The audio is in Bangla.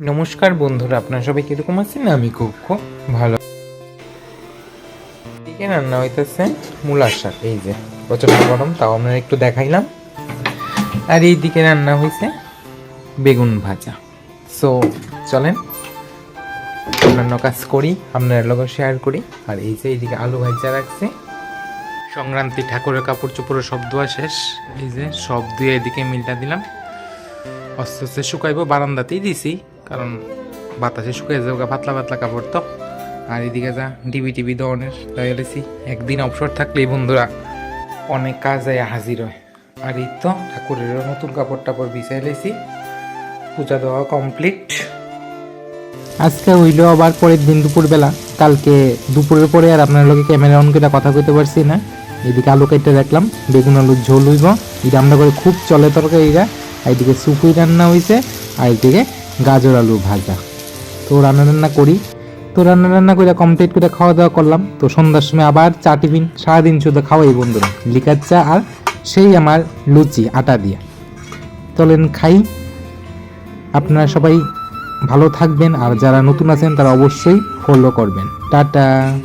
নমস্কার বন্ধুরা, আপনারা সবাই কীরকম আছেন? আমি খুব খুব ভালো। এদিকে রান্না হইতেছে মূলার শাক, এই যে প্রচণ্ড গরম, তাও আপনারা একটু দেখাইলাম। আর এইদিকে রান্না হয়েছে বেগুন ভাজা। সো চলেন, অন্যান্য কাজ করি আপনার লগে শেয়ার করি। আর এই যে এইদিকে আলু ভাজা রাখছে। সংক্রান্তি ঠাকুরের কাপড় চোপড়ের সব ধোয়া শেষ। এই যে সব ধুয়ে এদিকে মিলটা দিলাম। আস্তে আস্তে শুকাইবো, বারান্দাতেই দিছি। কারণ বাতাসে শুকাই যাবে পাতলা পাতলা কাপড় তো। আর এদিকে যা, টিভি টিভি দনের তাই একদিন অবসর থাকলেই বন্ধুরা অনেক কাজ হাজির হয়। আর এই তো ঠাকুরেরও নতুন কাপড় টাপড় বিছাই লেছি পূজা দেওয়া কমপ্লিট আজকে হইল আবার পরের দিন দুপুরবেলা। কালকে দুপুরের পরে আর আপনার লোকে ক্যামেরা অন করে কথা কইতে পারছি না। এদিকে আলু কেটে রাখলাম, বেগুন আলুর ঝোল হইব। এটা আমরা করে খুব চলে তরকারিটা আর এদিকে সুপুই রান্না হইছে, আর এদিকে গাজর আলু ভাজা। তো রান্না রান্না করি। তো রান্না রান্না করে কমপ্লিট করে খাওয়া দাওয়া করলাম। তো সন্ধ্যার সময় আবার চা টিফিন। সারাদিন শুধু খাওয়াই বন্ধুরা। লিকার চা আর সেই আমার লুচি, আটা দিয়ে। চলেন খাই। আপনারা সবাই ভালো থাকবেন। আর যারা নতুন আছেন তারা অবশ্যই ফলো করবেন। টাটা।